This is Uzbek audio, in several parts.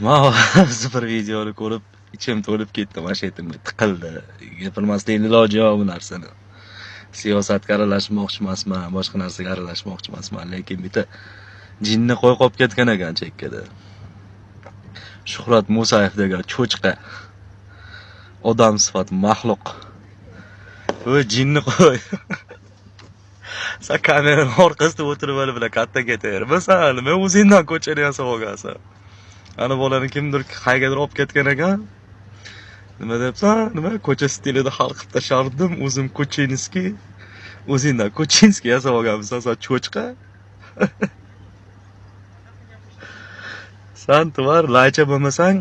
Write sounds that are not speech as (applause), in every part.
man hozir bir videoni ko'rib ichim to'lib ketdi mashetimga tiqildi gapirmaslikni iloji yo'q bu narsani siyosatga aralashmoqchi emasman boshqa narsaga aralashmoqchi emasman lekin bitta jinni qo'y qolib ketgan ekan chekkada shuhrat musayev degan cho'chqa odam sifat maxluq voy jinni qo'y san kamerani orqasida o'tirib hali bilan katta ketavermasan nima o'zingdan ko'chani yasab olgansan ana bolani kimdir qayergadir olib ketgan ekan. Nima debsan? Nima? Ko'cha stilida hal qilib tashardim. O'zim kuchinskiy o'zingdan kuchinskiy yasab olganmisan san cho'chqa? (laughs) San tuvar laycha bo'lmasang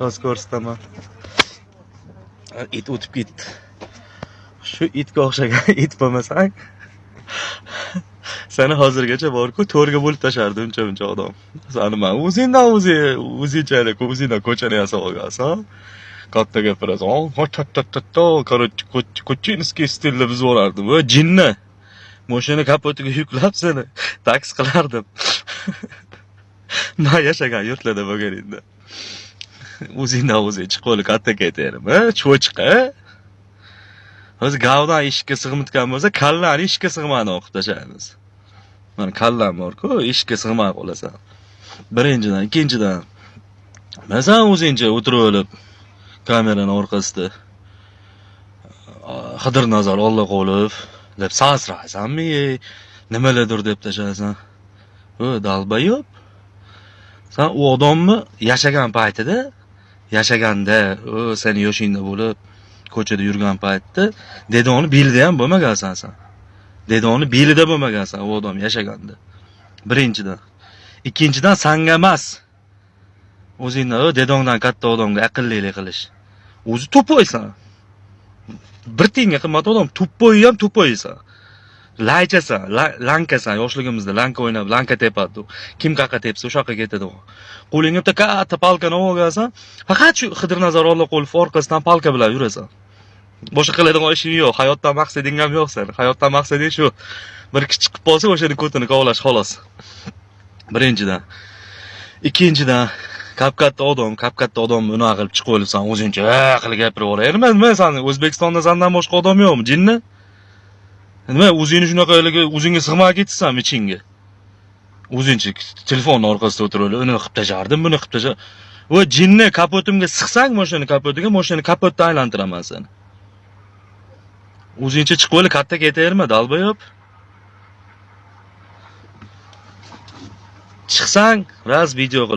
hozir ko'rsataman. It o'tib ketdi. Shu itga o'xshagan it bo'lmasang seni hozirgacha borku to'rga bo'lib tashardi uncha muncha odam. Sani man o'zingdan o'zi o'zingchalik o'zingdan ko'chani yasab olgansan. Katta gapirasan короче kuchinskiy stilda buzib yuborardim va jinni. Moshina kapotiga yuklab seni. Taksi qilardim. (laughs) Man yashagan yurtlarda bo'lganingda o'zingdan o'zing chiqib katta ketaverim a cho'chqa e. o'zi gavdan eshikka sig'mitgan bo'lsa kallani eshikka sig'mani o'qib tashlaymiz mana kallam borku eshikka sig'may qolasan. Birinchidan ikkinchidan. Masalan o'zingcha o'tirib olib kamerani orqasida qidir nazar ollaqulov deb sansiraysanmi nimalardir deb tashlaysan o dalbayob san u odamni yashagan paytida yashaganda o seni yoshingda bo'lib ko'chada yurgan paytda dedoni belida ham bo'lmagansan san dedoni belida bo'lmagansan u odam yashaganda. Birinchidan. Ikkinchidan sanga emas. O'zingni dedongdan katta odamga aqllilik qilish. O'zi to'poysan bir tiyinga qimmat odam tuppoyi ham tuppoyisan laychasan lankasan yoshligimizda lanka o'ynab lanka tepadi. Kim qayerqa tepsa o'sha yoqqa ketadi qo'lingga bitta katta palkani olib olgansan faqat shu qidirnazar olloqulov orqasidan palka bilan yurasan. Boshqa qiladigan ishing yo'q. Hayotdan maqsading ham yo'q seni hayotdan maqsading shu bir kishi chiqib qolsa yerni ko'tini kovlash xolos. Birinchidan. Ikkinchidan kap katta odam kap katta odamni unaqa qilib chiqib olibsan o'zingcha qilib gapirib yuboraver nima nima sani o'zbekistonda sandan boshqa odam yo'qmi? Jinni? Nima o'zingni shunaqa o'zingga sig'may ketibsanmi ichingga. O'zingcha telefonni orqasida o'tirib olib uni qilib tashardim buni qilib tashlar va jinni kapotimga sig'sang moshina kapotiga moshina kapotni aylantiraman seni. O'zingcha chiqib olib katta ketaverma dalbayob chiqsang raz video qil